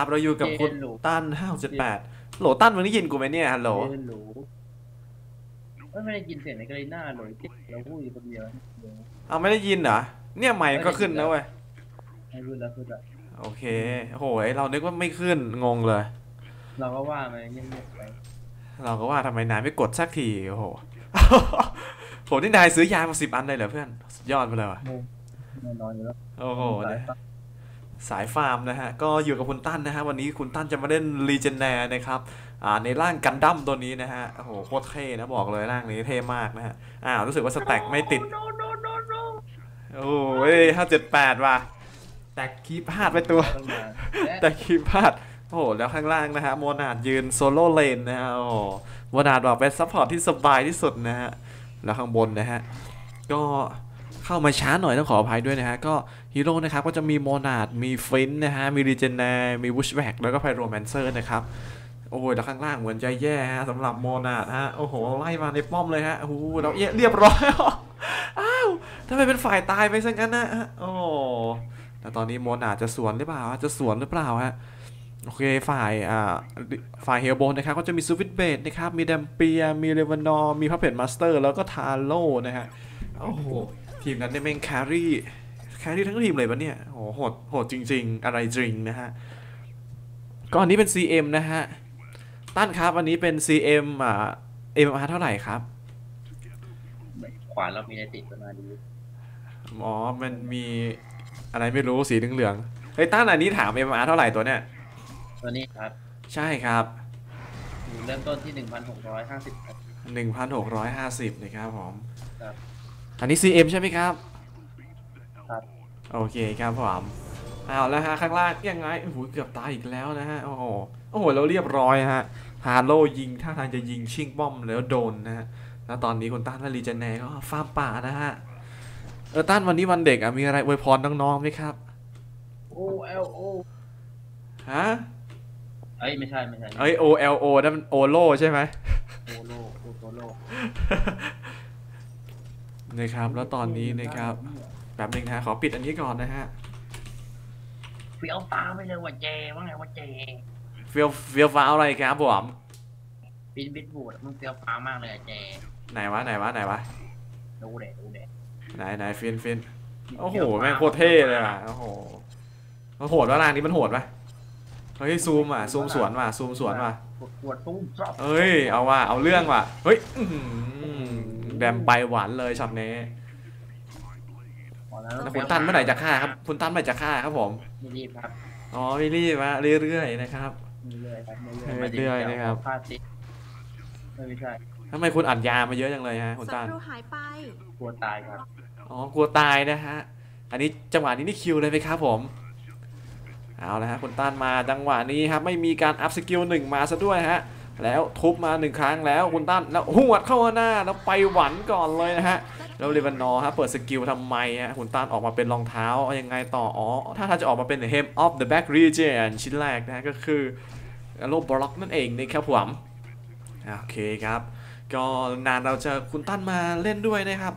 อนนี้นะครับ เราอยู่กับคุณตั้น578โหลตั้นมึงได้ยินกูไหมเนี่ยฮัลโหลเออหรูเอ้ยไม่ได้ยินเสียงในกระดิ่งหน้าเลยเราพูดอยู่คนเดียวเดี๋ยวเอาไม่ได้ยินเหรอ เนี่ยไมค์ก็ขึ้นนะเว้ยให้พูดแล้วพูดแล้วโอเคโหยเรานึกว่าไม่ขึ้นงงเลย เราก็ว่ามันเงียบๆไป เราก็ว่าทำไมนายไม่กดสักทีโอ้โหโหนี่นายซื้อยามาสิบอันเลยเหรอเพื่อน สุดยอดไปเลยว่ะแน่นอนอยู่แล้วโอ้โหนะ สายฟาร์มนะฮะ ก็อยู่กับคุณตั้นนะฮะ วันนี้คุณตั้นจะมาเล่นรีเจนแนนะครับอ่าในร่างกันดั้มตัวนี้นะฮะ โอ้โหโคตรเท่นะบอกเลยร่างนี้เท่มากนะฮะ อ้าว รู้สึกว่าสแต็กไม่ติดโนโนโนโนโอ้ยห้าเจ็ดแปดว่ะ แตกคีย์พลาดไปตัวตั้งนานและแต่คีย์พลาด โอ้โห แล้วข้างล่างนะฮะ โมนาดยืนโซโล่เลนนะฮะ โอ้โหโมนาดบอกเป็นซัพพอร์ตที่สบายที่สุดนะฮะ แล้วข้างบนนะฮะ ก็เข้ามาช้าหน่อยต้องขออภัยด้วยนะฮะ ก็ ฮีโร่นะครับก็จะมีโมนาดมีฟินนะฮะ มีรีเจนแนมีวูชแบกแล้วก็ไพโรแมนเซอร์นะครับ โอ้ยแล้วข้างล่างเหมือนจะแย่ฮะสำหรับโมนาดฮะ โอ้โห ไล่มาในป้อมเลยฮะโอ้โหเราเเรียบร้อยอ้าวทำไมเป็นฝ่ายตายไปซะงั้นนะฮะโอ้แต่ตอนนี้โมนาดจะสวนหรือเปล่า จะสวนหรือเปล่าฮะโอเคฝ่ายอ่าฝ่ายเฮลโบนนะครับก็จะมีซูวิตเบดนะครับ มีแดมเปีย มีเรวนอร์มีพัพเพนมาสเตอร์ แล้วก็ทาโร่นะฮะ โอ้โห ทีมนั้นเนี่ยแม่งแครี่ แครี่ทั้งทีมเลยปะเนี่ยโอ้โหโหดโหดจริง ๆ อะไรจริงนะฮะก็อันนี้เป็น CM นะฮะตั้นครับอันนี้เป็น CM อ่า MR เท่าไหร่ครับ ขวานเรามีในติดประมาณนี้อ๋อมันมีอะไรไม่รู้สีเหลืองๆเฮ้ยตั้นอันนี้ถาม MR เท่าไหร่ตัวเนี่ยตัวนี้ครับ ใช่ครับอยู่เริ่มต้นที่หนึ่งพันหกร้อยห้าสิบครับ1,650นะครับผมครับอันนี้ CM ใช่ไหมครับ ครับ โอเคครับผมเอาแล้วฮะข้างล่างยังไงโอ้โหเกือบตายอีกแล้วนะฮะโอ้โหโอ้โหเราเรียบร้อยฮะฮาโลยิงท่าทางจะยิงชิงป้อมแล้วโดนนะฮะแล้วตอนนี้คุณต้านและรีเจนแนก็ฟาร์มป่านะฮะเออต้านวันนี้วันเด็กอะมีอะไรอวยพรน้องๆไหมครับโอเอลโอฮะเอ้ยไม่ใช่ไม่ใช่เอ้ย O L O นั่นมันโอโลใช่ไหมโอโลโอโตโลนะครับ แล้วตอนนี้นะครับ แบบนึงนะขอปิดอันนี้ก่อนนะฮะเฟี้ยวตาไม่เลยว่าเจว่าไงว่าเจเฟียวเฟียวฟ้าวอะไรครับผมบินบิดบูดมึงเฟี้ยวฟ้ามากเลยอะเจไหนวะไหนวะไหนวะดูเด็ดูเด็ไหนไหนฟินฟินโอ้โหแม่งโคตรเท่เลยอะโอ้โหมันโหดว่ารางนี้มันโหดปะเฮ้ยซูมอะซูมสวนว่ะซูมสวนว่ะปวดปวดตุ้มชอบเอ้ยเอาว่ะเอาเรื่องว่ะเฮ้ยอื้อหือแดมไปหวานเลยช็อตนี้พอ แล้วแล้วคุณตันเมื่อไหร่จะฆ่าครับ คุณตันเมื่อไหร่จะฆ่าครับผมไม่รีบครับอ๋อไม่รีบมาเรื่อยๆนะครับเรื่อยๆครับเรื่อยๆนะครับพลาดติไม่ใช่ทำไมคุณอัดยามาเยอะจังเลยฮะคุณศัตันตรูหายไป กลัวตายครับ อ๋อ กลัวตายนะฮะ อันนี้จังหวะนี้นี่คิวเลยไหมครับผม เอาละฮะคุณต้านมาจังหวะนี้ครับไม่มีการอัพสกิลหนึ่งมาซะด้วยฮะ แล้วทุบมาหนึ่งครั้งแล้วคุณต้านแล้วหวดเข้าหน้าแล้วไปหวันก่อนเลยนะฮะ แล้วเลวานอฮะเปิดสกิลทำไมฮะคุณต้านออกมาเป็นรองเท้าเอายังไงต่อ อ๋อ ถ้าท่างจะออกมาเป็น Hem of the Back Region ชิ้นแรกนะก็คือโลบบล็อกนั่นเองนะครับผมโอเคครับ ก็นานเราจะคุณตั้นมาเล่นด้วยนะครับ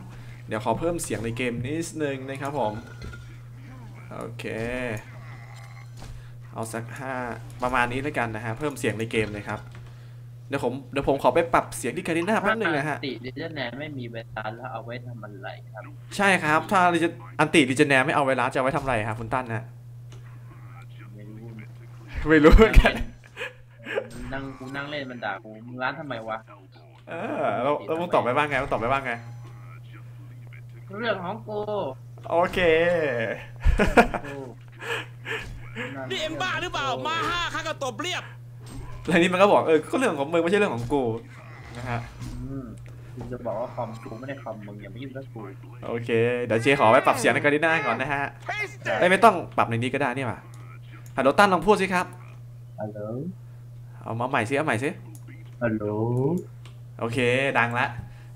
เดี๋ยวขอเพิ่มเสียงในเกมนิดนึงนะครับผม โอเค เอาสักห้าประมาณนี้แล้วกันนะฮะ เพิ่มเสียงในเกมเลยครับ เดี๋ยวผมเดี๋ยวผมขอไปปรับเสียงที่คาริน่าแป๊บนึงนะฮะติดิจิทัลแนนไม่มีเวลาแล้วเอาไว้ทำอะไรครับ ใช่ครับ ถ้าอันติดิเจเนไม่เอาไวรัสจะเอาไว้ทำอะไรครับคุณตั้นนะไม่รู้ไม่รู้เหมือนกันนั่งกูนั่งเล่นมันด่ากูมึงร้านทำไมวะเออแล้วแล้วมึงตอบไปบ้างไงมึงตอบไปบ้างไง เรื่องของกูโอเคกูนี่เอ็มบ้าหรือเปล่ามาห้าข้าก็ตบเรียบ แล้วนี่มันก็บอกเออก็เรื่องของมึงไม่ใช่เรื่องของกูนะฮะอืมกูจะบอกว่าคอมกูไม่ได้คอมมึงอย่ามายุ่งกับกูโอเคเดี๋ยวเจขอไปปรับเสียงในคาริน่าก่อนนะฮะเอ้ยไม่ต้องปรับในนี้ก็ได้นี่หว่าฮัลโหลตั้นลองพูดสิครับฮัลโหลเอามาใหม่สิเอาใหม่สิฮัลโหลโอเคดังละ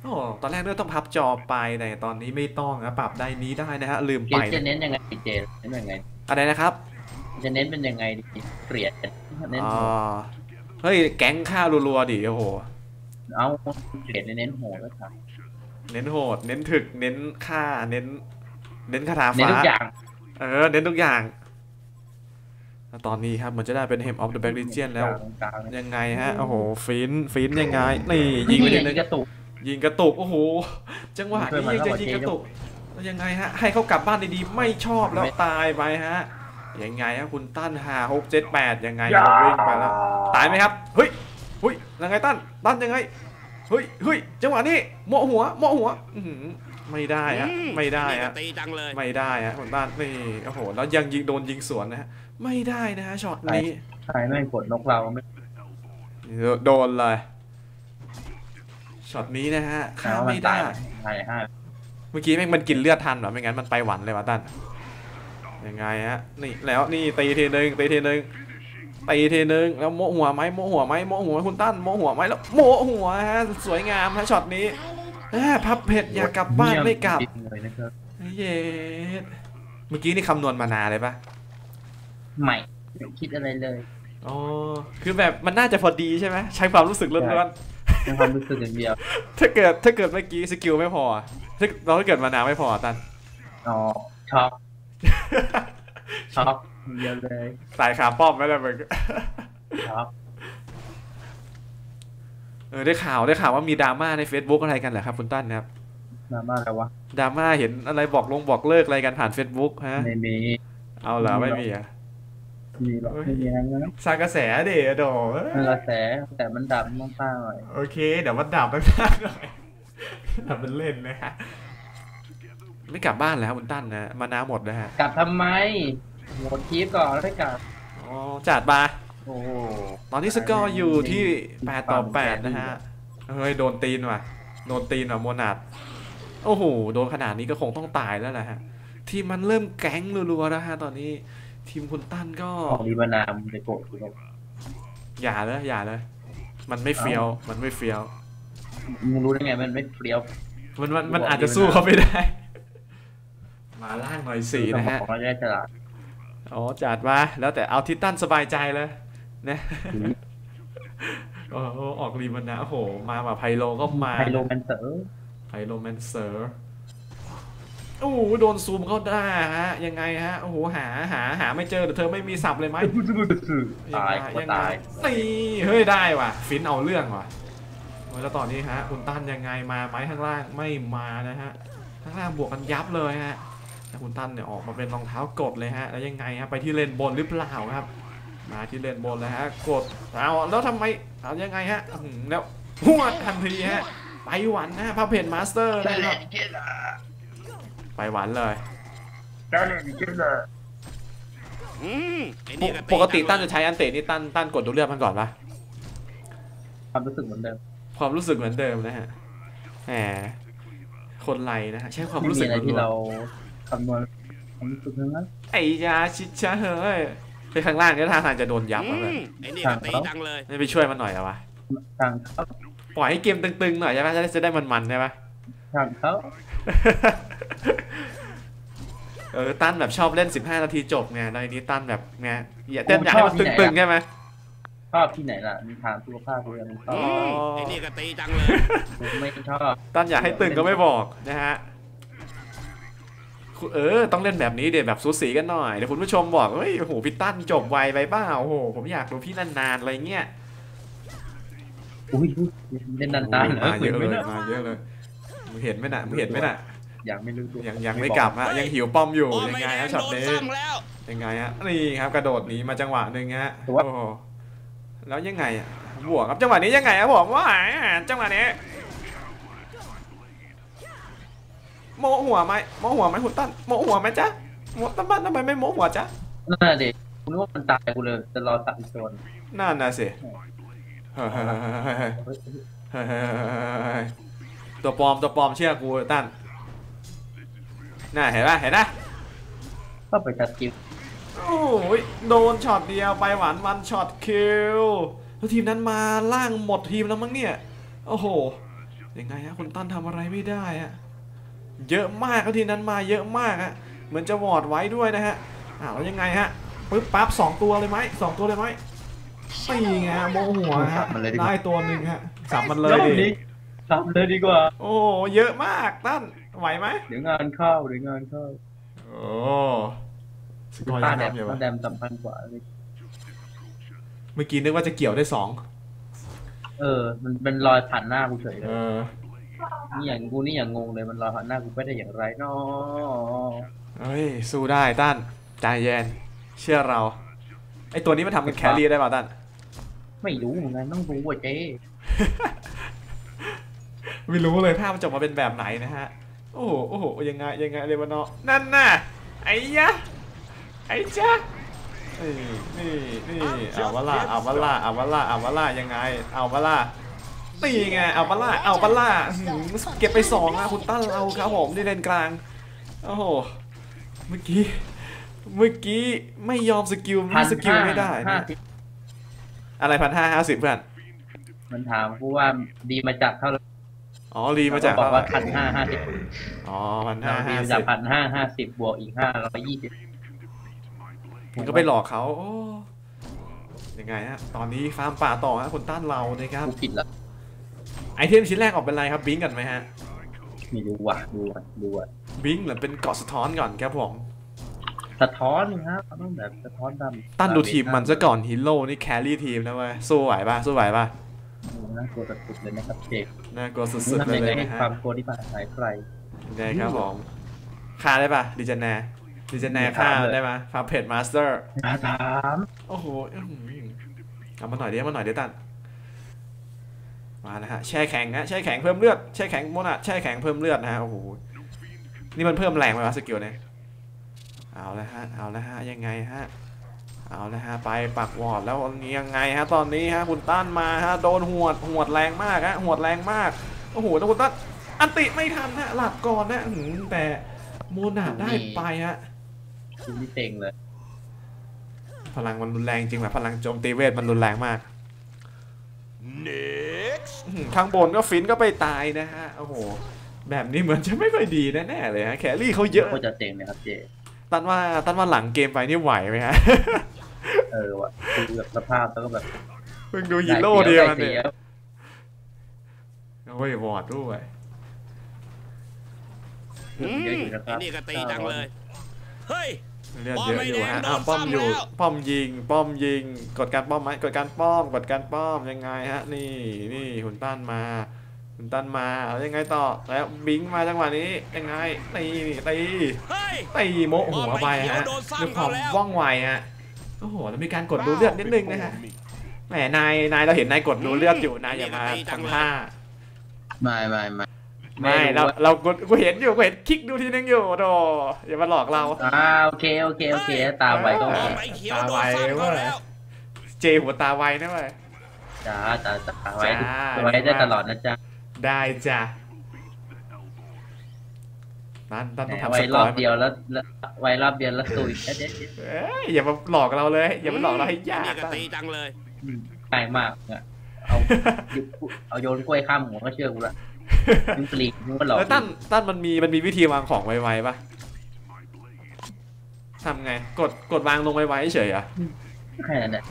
โอ้ตอนแรกเนี่ยต้องพับจอไปแต่ตอนนี้ไม่ต้องนะปรับได้นี้ได้นะฮะลืมเจไปจะเน้นยังไงเจเน้นยังไงอะไรนะครับจะเน้นเป็นยังไงดีเกลียดเน้นอ๋อโหด เฮ้ยแก๊งข้าวรัวๆดิโอ้โห เอาเกลียดเน้นโหดแล้วครับเน้นโหด เน้นถึก เน้นฆ่า เน้น เน้นคาถาเน้นฟ้าทุกอย่าง เออ เน้นทุกอย่างแล้วตอนนี้ครับมันจะได้เป็น Hem of the Black Legion แล้วตรงกลางๆยังไงฮะ โอ้โห ฟิน ฟินยังไง นี่ ยิงไปนี่นิดนึงกระตุก ยิงกระตุก โอ้โห จังหวะนี้ยังจะยิงกระตุกแล้วยังไงฮะ ให้เขากลับบ้านดีๆ ไม่ชอบแล้วตายไปฮะ ยังไงฮะคุณตั้นหาหกเจ็ดแปดยังไงครับวิ่งไปแล้วตายไหมครับเฮ้ยเฮ้ยยังไงตั้นตั้นยังไงเฮ้ยเฮ้ยจังหวะนี้โมหัวโมหัวอื้อหือไม่ได้ฮะไม่ได้นี่ก็ฮะตีจังเลยไม่ได้ฮะคุณตั้นนี่โอ้โหแล้วยังยิงโดนยิงสวนนะฮะไม่ได้นะฮะช็อตนี้ใครไม่กดนกเราไม่โดนเลยช็อตนี้นะฮะฆ่าเอามันไม่ได้ตายตายห้าเมื่อกี้แม่งมันกินเลือดทันเหรอไม่งั้นมันไปหวันเลยวะตั้น ยังไงฮะนี่แล้วนี่ตีทีนึงตีทีนึงตีทีนึงแล้วโมหัวไหมโมหัวไหมโมหัวคุณตั้นโมหัวไหมแล้วโมหัวฮะสวยงามฮะช็อตนี้แหมพับเผ็ดอยากกลับบ้านไม่กลับจริงเลยนะครับเย็ดเมื่อกี้นี่คำนวณมานานเลยปะใหม่ไม่คิดอะไรเลยอ๋อคือแบบมันน่าจะพอดีใช่ไหมใช้ความรู้สึกล้วนๆในความรู้สึกอย่างเดียว ถ้าเกิดถ้าเกิดเมื่อกี้สกิลไม่พออะถ้าเราถ้าเกิดมานาวไม่พออะตันอ๋อช็อก ช็อกอย่างเดียวเลยตายขาป้อมไม่ได้มึงช็อกเออได้ข่าวได้ข่าวว่ามีดราม่าใน Facebook อะไรกันเหรอครับคุณตั้นครับมาบ้านแล้ววะดราม่าเห็นอะไรบอกลงบอกเลิกอะไรกันผ่าน Facebook ฮะในนี้เอาเหรอไม่มีอะมีหรอกไม่มีอะไรนะสร้างกระแสเดโดมันกระแสแต่มันดับมากๆหน่อยโอเค เดี๋ยวมันดับไปบ้างหน่อยดับเป็นเล่นนะฮะ ไม่กลับบ้านแล้วคุณตั้นนะมานาวหมดนะฮะกลับทำไมหมดคลิปก่อนแล้วค่อยกลับอ๋อจัดมาโอ้โหตอนนี้สกอร์อยู่ที่8ต่อ8นะฮะเฮ้ยโดนตีนว่ะโดนตีนว่ะโมนาดโอ้โหโดนขนาดนี้ก็คงต้องตายแล้วแหละฮะทีมมันเริ่มแก๊งรัวๆแล้วฮะตอนนี้ทีมคุณตั้นก็ของดีบานามไปโกรธกูหรอกอย่าเลยอย่าเลย มันไม่เฟี้ยวมันไม่เฟี้ยวมึงรู้ได้ไงมันไม่เปรี้ยวมันมันมันอาจจะสู้เขาไม่ได้ มาล่างหน่อยสี่นะฮะของเราจะได้ฉลาดอ๋อจัดมาแล้วแต่เอาทิตั้นสบายใจเลยนะอืมโอ้โหออกรีมันนะโอ้โห มาแบบไพโลก็มาไฮโลแมนเตอร์ ไพโรแมนเซอร์ โอ้โหโดนซูมเข้าได้ฮะ ยังไงฮะ โอ้โห หา หา หาไม่เจอแต่เธอไม่มีสับเลยไหมตายงไงก็งไงตายนี่เฮ้ย ได้ว่ะ ฟินเอาเรื่องว่ะโอ้ยแล้วตอนนี้ฮะคุณตั้นยังไงมาไหมข้างล่าง ไม่มานะฮะ ข้างล่างบวกกันยับเลยฮะ แต่คุณตั้นเนี่ยออกมาเป็นรองเท้ากดเลยฮะ แล้วยังไงฮะ ไปที่เลนบนหรือเปล่าครับ มาที่เลนบนแล้วฮะ กดเอาแล้วทำไมเอายังไงฮะอื้อหือแล้วหัวดทันทีฮะ ไปหวันนะฮะพาเพนมาสเตอร์นะครับไปหวันเลยอืมไอ้ปนี่กก็ปกติจังเลยตั้นจะใช้อันเตะนี่ตั้นตั้นกดดูเลือดมันก่อนปะความรู้สึกเหมือนเดิม ความรู้สึกเหมือนเดิมนะฮะแหมคนไรนะฮะใช้ความรู้สึกไม่มีอะไรที่ล้วนเรา คำนวณความรู้สึกทั้งนั้นๆไอ้ยาชิชะเฮ้ยไปข้างล่างเนี่ยท่าทางจะโดนยับอืแล้วเลยมไอ้นี่ก็ตีจังเลยไม่ไปช่วยมันหน่อยเหรอวะทางเขาปล่อยให้เกมตึงๆหน่อยใช่ไหมจะได้จะได้มันๆใช่ปะทางเขาเออตั้นแบบชอบเล่น 15 นาทีจบไงแล้วอันนี้ตั้นแบบไงอย่าเต้นอยากให้มันตึงๆใช่ไหมชอบที่ไหนล่ะมีทางสุขภาพกูยังชออืบมไอ้นี่ก็ตีจังเลยกูไม่ชอบตั้นอยากให้ตึงก็ไม่บอกนะฮะคุณ เออ ต้องเล่นแบบนี้เดี๋ยวแบบสูสีกันหน่อยเดี๋ยวคุณผู้ชมบอกเฮ้ยโอ้โหพี่ตั้นจบไวไปเปล่าโอ้โหผมอยากดูพี่นานๆอะไรเงี้ยอุ้ยอุ้ยเล่นนานๆมาเยอะเลยหมืนมาเยอะเลยมึงเห็นไหมน่ะมึงเห็นไหมน่ะอย่างไม่รู้ตัวยังยังไม่กลับฮะยังหิวป้อมอยู่โอ้ยังไม่ไงแดฮะงช็อตโดนนี้ซ้ำแล้วยังไงฮะนี่ครับกระโดดหนีมาจังหวะหนึ่งฮะโอ้โหแล้วยังไงอะบวกครับจังหวะนี้ยังไงครับผมว่าจังหวะนี้ โมหัวไหมโมหัวไหมคุณตั้นโมหัวไหมจ๊ะโมตั้นบ้านทำไมไม่โมหัวจ๊ะนั่นแหละเด็กกูนึกว่ามันตายกูเลยจะรอตัดอีกโซนนั่นน่ะสิเฮ้ยเฮ้ยเฮ้ยเฮ้ยเฮ้ยเฮ้ยตัวปลอมตัวปลอมเชื่อกูตั้นน่าเห็นป่ะเห็นนะก็ไปตัดกิฟโอ้ยโดนช็อตเดียวไปหวานวันช็อตคิวแล้วทีมนั้นมาล่างหมดทีมแล้วมั้งเนี่ย โอ้โหยังไงฮะคุณตั้นทำอะไรไม่ได้ฮะ เยอะมากแล้วทีมนั้นมาเยอะมากฮะเหมือนจะวอร์ดไว้ด้วยนะฮะอ้าวแล้วยังไงฮะปึ๊บปั๊บสองตัวเลยไหมสองตัวเลยไหมตีไงฮะโมหัวฮะได้ตัวหนึ่งฮะสับมันเลยรอบดินี้ทำเลยดีกว่า โอ้เยอะมากตั้นไหวไหมเดี๋ยวงานเข้าเดี๋ยวงานเข้าโอ้สกอร์ป้ายังแดมทำอยู่ป้าปะแดมสำคัญกว่าเลยเมื่อกี้นึกว่าจะเกี่ยวได้สองเออ มันเป็นรอยผ่านหน้ากูเฉยเลเอยอ นี่อย่างกูนี่อย่างงงเลยมันรอยผ่านหน้ากูไปได้อย่างไรเนาะเฮ้ยสู้ได้ต้านใจเย็นเชื่อเราไอตัวนี้มันทำเป็นแครี่ได้ป่ะต้านไม่รู้เหมือนกันต้องรู้ว่าเจ๊ไม่รู้เลยภาพมันจะออกมาเป็นแบบไหนนะฮะ โอ้โหโอ้โหยังไงยังไงเลวานอนั่นน่ะไอ้ยะไอ้จ๊ะนี่นี่นี่เอาวะล่ะเอาวะล่ะเอาวะล่ะเอาวะล่ะยังไงเอาวะล่ะ นี่ไงเอาวะล่ะเอาวะล่ะหืมเก็บไปสองอะคุณตั้นเราครับผมที่เลนกลางโอ้โหเมื่อกี้เมื่อกี้ไม่ยอมสกิลมีสกิลไม่ได้ห้านะสิบอะไรพันห้าห้าสิบเพื่อนมันถามกูว่าดีมาจากเท่าไหร่อ๋อรีมาจากบอกว่าพันห้าห้าสิบอ๋อพันห้าดีห้ามาสิจากบพันห้าห้าสิบบวกอีกห้าร้อยยี่สิบมันก็ไปหลอกเขาโอ้ยังไงฮะ ตอนนี้ฟาร์มป่าต่อฮะคนต้านเรานะครับกูผิดละไอ เทมชิ้นแรกออกเป็นอะไรครับบิงกันไหมฮะไม่รู้ว่ะดูว่ะดูว่ะบิงหรือเป็นเกาะสะท้อนก่อนครับผมสะท้อนนี่ครับต้องแบบสะท้อนดำตั้นดูทีมมันซะก่อนฮีโร่นี่แครี่ทีมนะเว้ยสู้ไหวป่ะสู้ไหวป่ะน่ากลัวสุดๆเลยนะครับเจกน่ากลัวสุมึงดๆเลทำยังไงยให้นะฮะความกลัวที่ผ่านหายไปยังไงครับผมฆ่าได้ป่ะดิจแนดิจแนฆ่าได้ไหมฟาเพจมาสเตอร์มาถามโอ้โหอื้อหือเอามาหน่อยดิเอามาหน่อยดิตัน มาแล้วฮะแช่แข็งฮะแช่แข็งเพิ่มเลือดแช่แข็งโมนะแช่แข็งเพิ่มเลือดนะฮะโอ้โหนี่มันเพิ่มแรงไหมวะสกิลเนี่ยเอาละฮะเอาละฮะยังไงฮะเอาละฮะไปปักวอร์ดแล้วนี่ยังไงฮะตอนนี้ฮะคุณต้านมาฮะโดนหวดหวดแรงมากฮะหวดแรงมากโอ้โหแล้วคุณต้านอันติไม่ทันฮะหลับก่อนนะอื้อหือแต่โมนาได้ไปฮะคุณนี่เต็งเลยพลังมันรุนแรงจริงแบบพลังโจมตีเวทมันรุนแรงมาก Next อื้อหือ ข้างบนก็ฟินก็ไปตายนะฮะโอ้โหแบบนี้เหมือนจะไม่ค่อยดีแน่ๆเลยฮะแครี่เขาเยอะโคตรจะเต็งเลยครับเจตันว่าตันว่าหลังเกมไปนี่ไหวไหมฮะเออว่ะดูแบบสภาพแล้วก็แบบเพิ่งดูฮีโร่เดียวกันได้เนี่ยสีโอ้ยวอร์ดด้วยเยอะอยู่นะคไอ้รับนี่ก็ตีจังเลย เฮ้ย เลือดเยอะอยู่ฮะป้อ้าอวมป้อมไม่อยู่แดงโดนซ้ำแล้วป้อมยิง ป้อมยิง กดการป้อมไหมกดการป้อม กดการป้อมยังไงฮะ นี่นี่หุ่นต้านมาหุ่นต้านมาแล้วยังไงต่อ แล้วบิงมาจังหวะนี้ยังไงตีตีเฮ้ยตีโมะหัวไปฮะโดนซ้ำด้วยความเขาแล้วว่องไวฮะ โอ้โหแล้วมีการกดดูเลือดนิดนึงนะฮะ แหมนายนายเราเห็นนายกดดูเลือดอยู่นายอย่ามาทำท่าไม่ไม่ไม่ ไม่เราเรากูกูเห็นอยู่กูเห็นคลิกดูทีนึงอยู่โดอย่ามาหลอกเราอ่าโอเคโอเคโอเคตามไว้ก็เอป้ออมไอ้เขียวโดนซ้ำเขาแล้วเจหัวตาไวนะเว้ยจ้าจ้าจ้าไว้จ้าไว้ได้ตลอดนะจ๊ะได้จ้ะนั่นนั่นแหต้องมทำสไว้กรออบร์เดียวแล้วแล้วไว้รอบเดียวแล้วตุยเด็ดเด็ดเด็ดเอ้ยอย่ามาหลอกเราเลย อย่ามาหลอกเราให้ยากนี่ก็ตีจังเลยอืมง่ายมากเนี่ยเอาเอาโยนกล้วยข้ามหัวก็เชื่อกูละ มึงปลีกมึงก็หลอกแล้วตั้นตั้นมันมีมันมีวิธีวางของไวๆปะทำไง กดกดวางลงไวๆเฉยๆอะแค่นั้นแหละ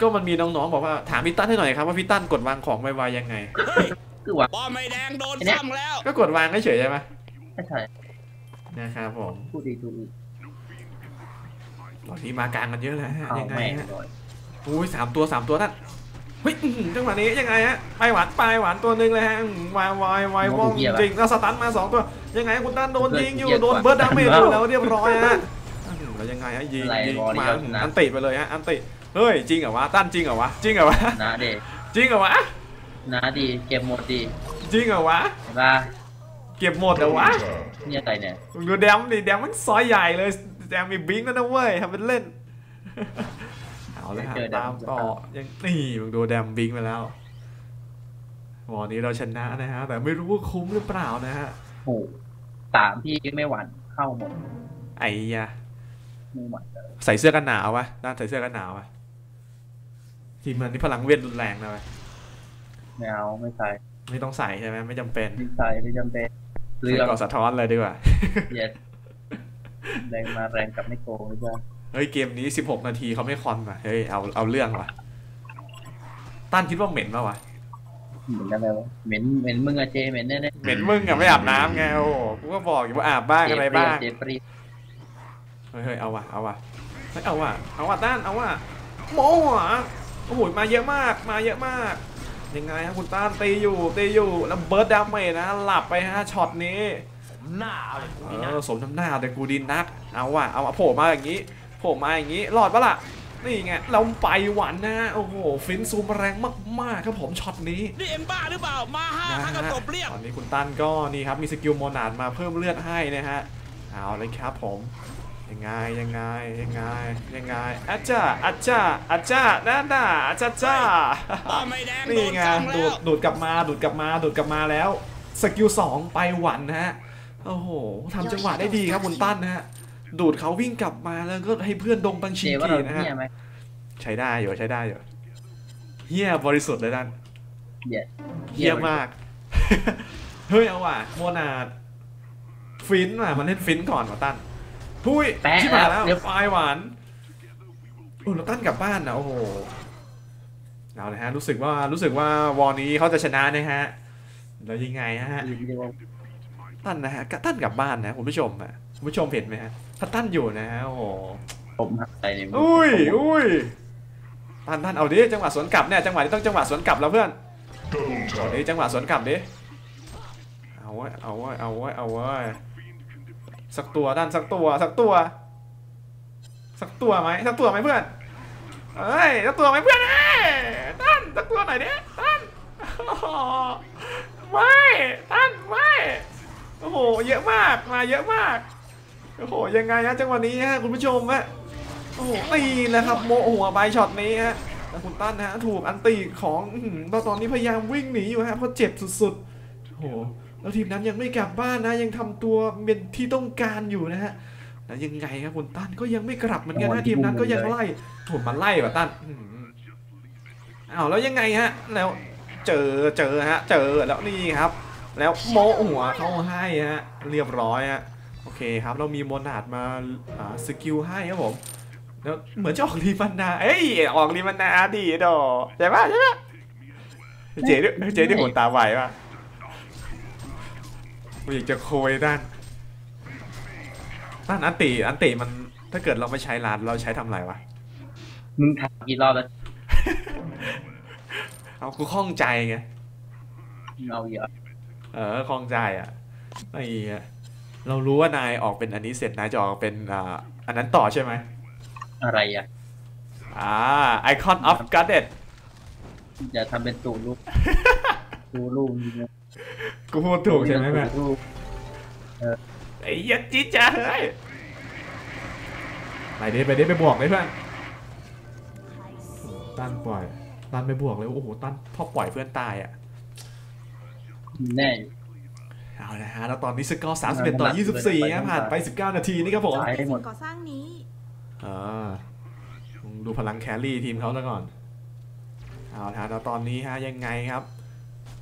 ก็มันมีน้องๆบอกว่าถามพี่ตั้นให้หน่อยครับว่าพี่ตั้นกดวางของไวๆยังไงเฮ้ยคือว่าป้อมไม่แดงโดนซ้ำแล้ว ก็กดวางเฉยๆใช่ไหมไม่ใช่นะครับผมพูดดีถูกดีตอนนี้มากลางกันเยอะแล้วฮะเอายังไงแม่งฮะเลย อุ้ยสามตัวสามตัวนั่น เฮ้ยอื้อหือจังหวะนี้ยังไงฮะไปหวานไปหวานตัวหนึ่งเลยฮะอื้อหือวายวายวายว่องจริงๆแล้วสตันมาสองตัว ยังไงคุณตั้นโดนยิงอยู่โดนเบิร์ดดาเมจอยู่แล้วเรียบร้อยฮะอื้อหือแล้วยังไงฮะยิงยิงมาอื้อหืออันติไปเลยฮะอันติเฮ้ยจริงเหรอวะตั้นจริงเหรอวะจริงเหรอวะนะเด็กจริงเหรอวะนะดีเก็บหมดดีจริงเหรอวะเห็นป่ะเก็บหมดเหรอวะเนี่ยอะไรเนี่ยมึงดูแดมดิแดมมันซอยใหญ่เลยแดมมีบิงก์แล้วนะเว้ยทำเป็นเล่น เอาเลยฮะตามต่อยังนี่มึงดูแดมบิงก์ไปแล้ววันนี้เราชนะนะฮะ แต่ไม่รู้ว่าคุ้มหรือเปล่านะฮะโอ้โหสามที่ไม่หวั่นเข้าหมด ไอ้ยะไม่หวั่นเลยใส่เสื้อกันหนาววะด้านใส่เสื้อกันหนาววะทีมมันนี่พลังเวทรุนแรงนะเว้ยไม่เอาไม่ใส่ ไม่ต้องใส่ใช่ไหมไม่จำเป็น ไม่ใส่ไม่จำเป็นใส่เรื่องก่อสะท้อนเลยดีกว่าเย็ดแรงมาแรงกลับไม่โกงไม่ใช่ เฮ้ยเกมนี้ 16 นาทีเขาไม่คอนว่ะเฮ้ยเอาเอาเรื่องว่ะตั้นคิดว่าเหม็นป่าวะเหม็นอะไรวะเหม็นเหม็นมึงอะเจเหม็นแน่แน่เหม็นมึงอะไม่อาบน้ำไงโอ้โหกูก็บอกอยู่ว่าอาบบ้างอะไรบ้างเจปรีเฮ้ยเฮ้ยเอาว่ะเอาว่ะเฮ้ยเอาว่ะเอาว่ะต้านเอาว่ะโมว่ะโอ้โหมาเยอะมากมาเยอะมากยังไงฮะคุณต้านตีอยู่ตีอยู่แล้วเบิร์ดดาเมจนะหลับไปฮะช็อตนี้หน้าเอาเลยกูเอนี่นะอสมน้ำหน้าแต่กูดินนักเอาว่ะเอามาโผล่มาอย่างนี้ โผล่มาอย่างนี้รอดปะล่ะนี่ไงเราไปหวันนะฮะโอ้โหฟินซูมแรงมากๆครับผมช็อตนี้นี่เอ็มบ้าหรือเปล่ามาห้านะข้าก็ฮะตบเรียบตอนนี้คุณตั้นก็นี่ครับมีสกิลโมนาดมาเพิ่มเลือดให้นะฮะเอาเลยครับผมยังไงยังไงยังไงยังไงอาจ้าอาจ้าอาจ้าน่าน่าอาจ้าจ้าป้อมไม่แดงโดนี่นไงจังแล้ดูวดดูดกลับมาดูดกลับมาดูดกลับมาแล้วสกิลสองไปหวันนะฮะโอ้โหทำจังหวะได้ดีครับคุณตั้นนะฮะ ดูดเขาวิ่งกลับมาแล้วก็ให้เพื่อนดงบังเจชิงว่ากีเรานะฮะเฮียไหมใช้ได้อยู่ใช้ได้อยู่เฮียบริสุทธิ์เลยดันเฮียเฮียมาก เฮ้ยเอาว่ะโมนาดฟินว่ะมันเล่นฟินก่อนว่ะตั้นพุ้ยแปะที่มาแล้วเรียบปลายหวานโอ้เราตั้นกลับบ้านนะโอ้โหเอาเลยฮะรู้สึกว่ารู้สึกว่าวอลนี้เขาจะชนะนะฮะแล้วยังไงฮะอยู่ดีว่าตั้นนะฮะตั้นกลับบ้านนะคุณผู้ชมอะคุณผู้ชมเห็นไหมฮะ ถ้าตั้นอยู่นะฮะโอ้โหผมหักใจเลยอุ้ยอุ้ยตั้นตั้นเอาดิจังหวะสวนกลับเนี่ยจังหวะนี้ต้องจังหวะสวนกลับแล้วเพื่อนเอาดิจังหวะสวนกลับดิเอาไว้เอาไว้เอาไว้เอาไว้สักตัวด้านสักตัวสักตัว สักตัวไหมสักตัวไหมเพื่อนเอ้ยสักตัวไหมเพื่อนเอ้ยตั้นสักตัวหน่อยดิตั้นโอ้โหไม่ตั้นไม่โอ้โหเยอะมากมาเยอะมาก โอ้โหยังไงฮะจังหวะนี้ฮะคุณผู้ชมฮะโอ้โหตีเลยครับโมหัวใบช็อตนี้ฮะแล้วคุณตั้นฮะถูกอันตีของอื้อหือตอนตอนนี้พยายามวิ่งหนีอยู่ฮะเพราะเจ็บสุดๆโอ้โหแล้วทีมนั้นยังไม่กลับบ้านนะ ยังทำตัวเป็นที่ต้องการอยู่นะฮะแล้วยังไงครับคุณตั้นก็ยังไม่กลับเหมือนกันนะทีมนั้นก็ยังไล่ถูกมันไล่ว่ะตั้นอื้อหืออ้าวแล้วยังไงฮะแล้วเจอเจอฮะ เจอแล้วนี่ครับ แล้วโมหัวเข้าให้ฮะ เรียบร้อยฮะ โอเคครับ เรามีโมนาดมาอ่าสกิลให้ครับผมแล้วเหมือนจะออกรีมันนา เอ้ย ออกรีมันนาดีดอใช่ปะใช่ปะเจ๊ด้วยเจ๊ด้วยหัวตาไหวปะกูอยากจะโคยด้านด้านอันติอันติมันถ้าเกิดเราไม่ใช้ลานเราใช้ทำอะไรวะ มึงถามกี่รอบแล้ว เอากูคล่องใจไงมึงเอาเยอะ เออคล่องใจอะไอ้ เหี้ยเรารู้ว่านายออกเป็นอันนี้เสร็จนายจะออกเป็นอ่าอันนั้นต่อใช่ไหมอะไรอะอ่า Icon of Goddess อย่าทำเป็นตูลูกตูลูกนี่นะกูพูดถูกใช่ไหมแม่ตูลูกไอ้เหี้ยัดจิ๊ดจ้าเฮ้ยไปดิไปดิไปบวกเลยเพื่อนตั้นปล่อยตั้นไปบวกเลยโอ้โหตั้นพอปล่อยเพื่อนตายอะแน่ เอาละฮะ แล้วตอนนี้สกอร์31ต่อ24นะผ่านไป19นาทีนี่ครับผมตายให้หมดก่อสร้างนี้อ่าดูพลังแครี่ทีมเขาแล้วก่อนเอาละฮะแล้วตอนนี้ฮะยังไงครับ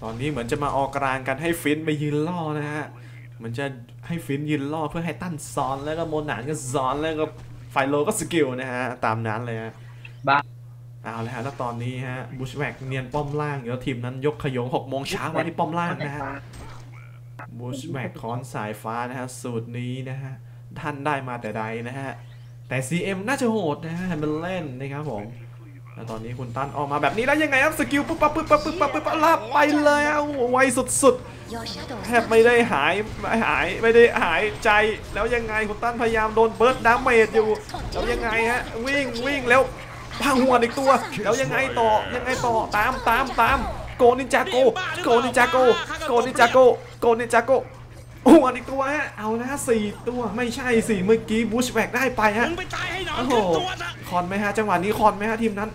ตอนนี้เหมือนจะมาออกกลางกันให้ฟินไปยืนล่อนะฮะเหมันจะให้ฟินยืนล่อเพื่อให้ตั้นซ้อนแล้วก็โมนานก็ซ้อนแล้วก็ไฟโลก็สกิลนะฮะตามนั้นเลยฮะบ้าเอาละฮะแล้วตอนนี้ฮะบุชแวกเนียนป้อมล่างแล้วทีมนั้นยกขยง6โมงเช้ามาที่ป้อมล่างนะฮะ บุชแวกคอนสายฟ้านะฮะ สูตรนี้นะฮะ ท่านได้มาแต่ใดนะฮะ แต่ CM น่าจะโหดนะฮะมันเล่นนะครับผมแล้วตอนนี้คุณตั้นออกมาแบบนี้แล้วยังไงครับสกิลปุ๊บปั๊บปุ๊บปั๊บปุ๊บปั๊บปุ๊บปั๊บลาบไปเลยอะโอ้โหไวสุดๆแทบไม่ได้หายไม่หายไม่ได้หายใจแล้วยังไงคุณตั้นพยายามโดนเบิร์ดดาเมจอยู่แล้วยังไงฮะวิ่งวิ่งแล้วพังหัวอีกตัว แล้วยังไงต่อยังไงต่อตามตามตามโกนินจาโกโกนินจาโกโกนินจาโก โกนินจาโกหัวอีกตัวฮะเอานะสี่ตัวไม่ใช่สิเมื่อกี้บูชแบกได้ไปฮะมึงไปตายให้หนอนโอ้โหขึ้นตัวนะคอนไหมฮะจังหวะนี้คอนไหมฮะทีมนั้น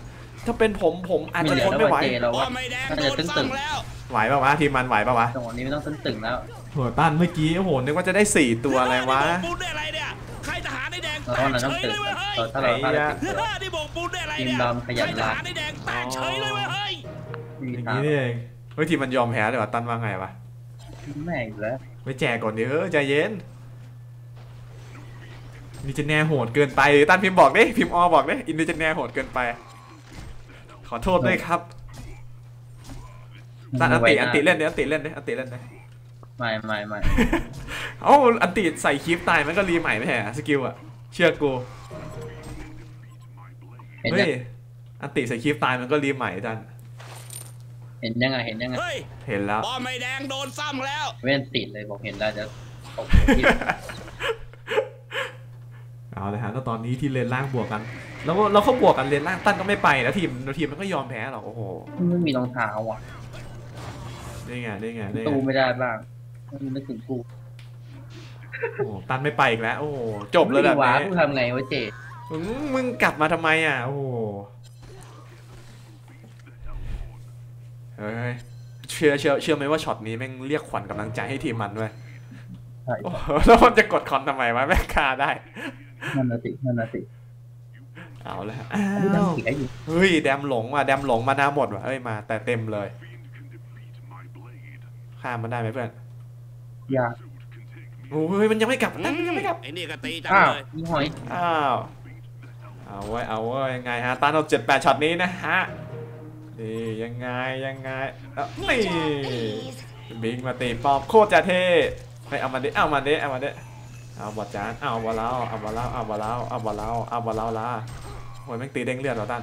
ถ้าเป็นผมผมอาจไม่จะเหลืทอนแล้วไม่ไหวว่าเจเราป้อว่ามไม่แดงน่าโดจะนตึงสั่ตึงงแล้วไหวป่าวะทีมมันไหวป่าวะจังหวะนี้ไม่ต้องตึงตึงแล้วโหตั้นเมื่อกี้โอ้โหนึกว่าจะได้สี่ตัวอะไรวะนี่โบกปูนได้อะไรเนี่ยใครทหารในแดงเราแตต้องกเราเฉต้องยตึเลงยเว้ยเฮ้ยถ้าเราถ้าเราตึงนี่โบกปูนได้อะไรเนี่ยทีมดำขยันใครทลากหารในแดงแตกเฉยเลยเว้ยเฮ้ยมีอย่างทางนี้นี่เองเฮ้ยทีมมันยอมแพ้เลยว่ะตั้นว่าไงวะ แม่งอีกแล้วไม่แจกก่อนดิเออใจเย็นนี่จะแน่โหดเกินไปตั้นพิมพ์บอกดิพิมพ์ออบอกดิอินนี่จะแน่โหดเกินไป ขอโทษด้วยครับตั้นอันติอันติเล่นดิอันติเล่นดิอันติเล่นดิไม่ไม่ไม่เอ้าอันติใส่คลิปตายมันก็รีใหม่ไม่ใช่เหรอสกิลอะเชื่อกูเห็นเฮ้ยังยออันติใส่คลิปตายมันก็รีบใหม่ท่าน เห็นยังไงเห็นยังไงเฮ้ยเห็นแล้วบอลไม่แดงโดนซ้ำแล้ว เว้นติดเลยบอกเห็นได้จะตกที่เอาเลยฮะแล้วตอนนี้ที่เลนล่างบวกกัน แล้วก็เราเขาบวกกันเลนล่างตั้นก็ไม่ไปแล้วทีมแล้วทีมมันก็ยอมแพ้หรอกโอ้โหไม่มีรองเท้าอะนี่ไงนี่ไงนี่ไงตู้ไม่ได้บ้างมันนึกถึงกูโอ้โหตั้นไม่ไปอีกแล้ว โอ้โหจบเลยแบบวะนี้กูทำไงวะเจมึงมึงกลับมาทำไมอะ โอ้โห เฮ้ยเชื่อเชื่อเชื่อไหมว่าช็อตนี้แม่งเรียกขวัญกำลังใจให้ทีมมันด้วยใช่โอ้โหแล้วมันจะกดคอนทำไมวะแม่งคาได้นั่นน่ะสินั่นน่ะสิเอาแล้วอันนี้อ้าวทำเสียอยู่เฮ้ยแดมหลงว่ะแดมหลงมานาหมดว่ะเอ้ยมา แต่เต็มเลยข้ามมันได้ไหมเพื่อนยาโอ้ยมันยังไม่กลับตั้นมันยังไม่กลับไอ้นี่ก็ตีจังอ้าวเลยนี่หอยอ้าวเอาไว้ยเอาไว้ยยังไงฮะตันเอาเจ็ดแปดช็อตนี้นะฮะ นี่ยังไงยังไงเอ้านี่บิงมาตีปอมโคตรจะเท่ไปเอามาดิเอามาดิเอามาดิเอาบอดจานเอาบอลแล้วเอาบอลแล้วเอาบอลแล้วเอาบอลแล้วเอาบอลแล้วละโอ้ยแม่งตีเด้งเลือดเหรอตัน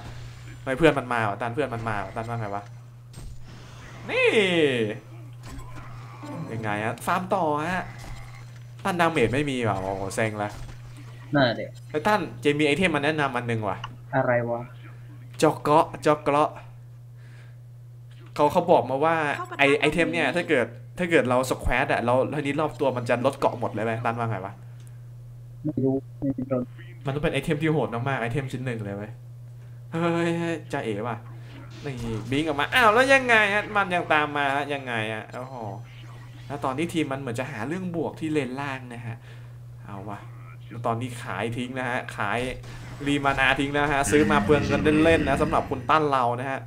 ไม่เพื่อนมันมาเหรอตันเพื่อนมันมาเหรอตันว่าไงวะนี่ยังไงฮะฟาร์มต่อฮะตันดาเมจไม่มีว่ะโอ้โหเซ็งละนั่นน่ะเด็กไอ้ตั้นเจมีไอเทมมาแนะนำมันหนึ่งว่ะ อะไรวะจอกเกาะจอกเกาะ เขาเขาบอกมาว่าไอไอเทมเนี่ยถ้าเกิดถ้าเกิดเราสแควตอะเราทีนี้รอบตัวมันจะลดเกาะหมดเลยไหมตั้นว่าไงวะไม่รู้ไม่โดนมันต้องเป็นไอเทมที่โหดมากๆไอเทมชิ้นหนึ่งเลยไหมเฮ้ยเฮ้ยจะเอ๋ว่ะนี่บิงออกมาอ้าวแล้วยังไงฮะมันยังตามมาฮะยังไงอะโอ้โหแล้วตอนที่ทีมมันเหมือนจะหาเรื่องบวกที่เลนล่างนะฮะเอาวะแล้วตอนนี้ขายทิ้งนะฮะขายรีมานาทิ้งนะฮะซื้อมาเปลืองเงินเล่นๆนะสำหรับคุณตั้นเรานะฮะ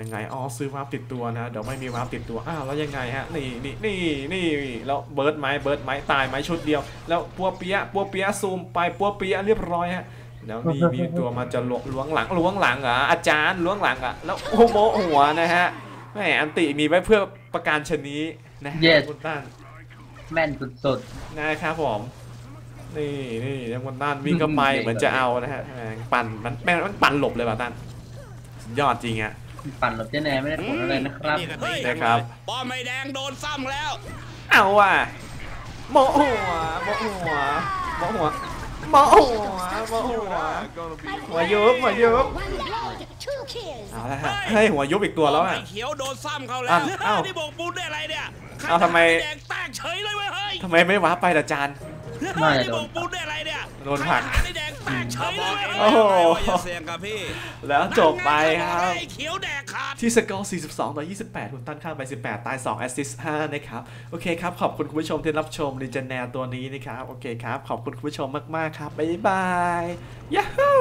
ยังไงอ๋อซื้อวาร์ปติดตัวนะเดี๋ยวไม่มีวาร์ปติดตัวอ้าวแล้วยังไงฮะนี่นี่นี่นี่แล้วเบิร์ดไม้เบิร์ดไม้ตายไม้ชุดเดียว แล้วปัวเปียะปัวเปียะซูมไปปัวเปียะเรียบร้อยฮะแล้วมีมีตัวมาจะล้วงล้วงหลังล้วงหลังเหรออาจารย์ล้วงหลังอะแล้วโอ้โหหัวนะฮะแหมอันติมีไว้เพื่อประการชนีนะฮะคุณตั้นแม่นสุดนะครับผมนี่นี่ยังวันต้านวิ่งเข้าไปเหมือนจะเอานะฮะแม่งปั่นมันแม่งมันปั่นหลบเลยป่ะต้านสุดยอดจริงอะๆ ปั่นหลบเจ๊แนไม่ได้ผลอะไรนะครับนี่ก็ตีจังนะครับเลยบอลไม่แดงโดนซ้ำแล้ว เอาว่ะโมโหัวโมหัวโมหัวโมหัวโมหัว หัวยุบหัวยุบ One blood, two kills. เอาละฮะเฮ้ยหัวยุบอีกตัวแล้วอะ ไอ้เขียวโดนซ้ำเขาแล้อ้าววอ้าวนี่โบกปูนได้อะไรเนี่ยอ้าวทำไม แดงแตกเฉยเลยเว้ยเฮ้ย ทำไมไม่ว้าร์ปไปล่ะจาน น่าจะนี่โดโบนกปูนได้อะไรเนี่ยโดนผลักข้างหลังนี่แดงแตกเฉยเลยเว้ยโอ้โหอย่าเสี่ยงกับพี่แล้วจบไปครับไอ้เขียวแดกขาดที่สกอร์ 42 ต่อ 28คุณตั้นข้ามไป 18 ตาย 2 แอสซิสต์ 5 นะครับ โอเคครับ ขอบคุณคุณผู้ชมที่รับชมรีเจนแนตัวนี้นะครับ โอเคครับ ขอบคุณคุณผู้ชมมาก ๆ ครับ บ๊ายบาย ยาฮู